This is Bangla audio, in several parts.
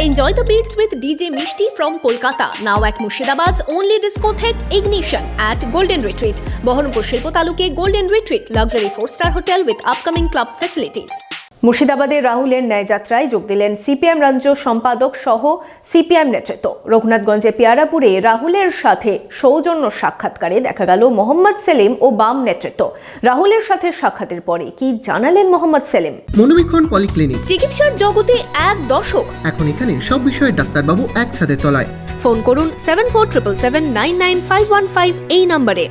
Enjoy the beats with DJ Mishti from Kolkata. Now at Murshidabad's only discotheque Ignition at Golden Retreat. Baharampur শিল্প Taluke Golden Retreat, luxury four-star hotel with upcoming club facility মুর্শিদাবাদে রাহুলের ন্যায়যাত্রায় যোগ দিলেন সিপিএম রাজ্য সম্পাদক সহ সিপিএম নেতৃত্ব। রঘুনাথগঞ্জে পেয়ারাপুরে রাহুলের সাথে সৌজন্য সাক্ষাৎকারে দেখা গেল মোহাম্মদ সেলিম ও বাম নেতৃত্ব। রাহুলের সাথে সাক্ষাতের পরে কি জানালেন মোহাম্মদ সেলিম? মনোবীক্ষণ পলিক্লিনিক। চিকিৎসার জগতে এক দশক এখন এখানে সব বিষয়ে ডাক্তারবাবু একসাথে তলায়। ফোন করুন seven four triple seven nine nine five one five এই নম্বরে।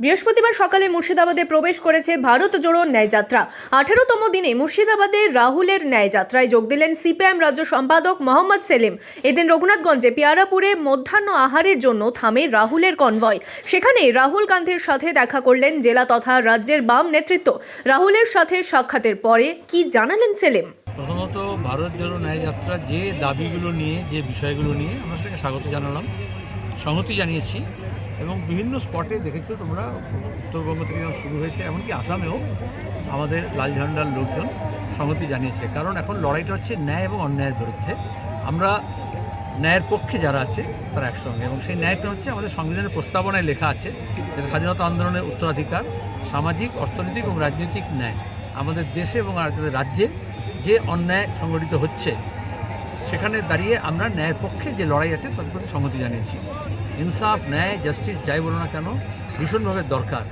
বৃহস্পতিবার সকালে মুর্শিদাবাদে প্রবেশ করেছে ভারত জোড়ো ন্যায়যাত্রা আঠেরোতম দিনে মুর্শিদাবাদে রাহুলের ন্যায়যাত্রায় যোগ দিলেন সিপিএম রাজ্য সম্পাদক মোহাম্মদ সেলিম। এদিন রঘুনাথগঞ্জে পিয়ারাপুরে মধ্যাহ্ন আহারের জন্য থামে রাহুলের কনভয়। সেখানে রাহুল গান্ধীর সাথে দেখা করলেন জেলা তথা রাজ্যের বাম নেতৃত্ব। রাহুলের সাথে সাক্ষাতের পরে কি জানালেন সেলিম? প্রথমত ভারত জোড়ো ন্যায়যাত্রা যে দাবিগুলো নিয়ে, যে বিষয়গুলো নিয়ে আমরা সেটাকে স্বাগত জানালাম। সংহতি জানিয়েছি। এবং বিভিন্ন স্পটে দেখেছ তোমরা, উত্তরবঙ্গ থেকে যখন শুরু হয়েছে, এমনকি আসামেও আমাদের লাল ঝান্ডার লোকজন সংহতি জানিয়েছে। কারণ এখন লড়াইটা হচ্ছে ন্যায় এবং অন্যায়ের বিরুদ্ধে। আমরা ন্যায়ের পক্ষে যারা আছে, তারা একসঙ্গে। এবং সেই ন্যায়টা হচ্ছে আমাদের সংবিধানের প্রস্তাবনায় লেখা আছে যে স্বাধীনতা আন্দোলনের উত্তরাধিকার, সামাজিক, অর্থনৈতিক এবং রাজনৈতিক ন্যায়। আমাদের দেশে এবং রাজ্যে যে অন্যায় সংগঠিত হচ্ছে, সেখানে দাঁড়িয়ে আমরা ন্যায়ের পক্ষে যে লড়াই আছে তাদের প্রতি সংহতি জানিয়েছি। ইনসাফ ন্যায় জাস্টিস যাই বলো না কেন ভীষণভাবে দরকার।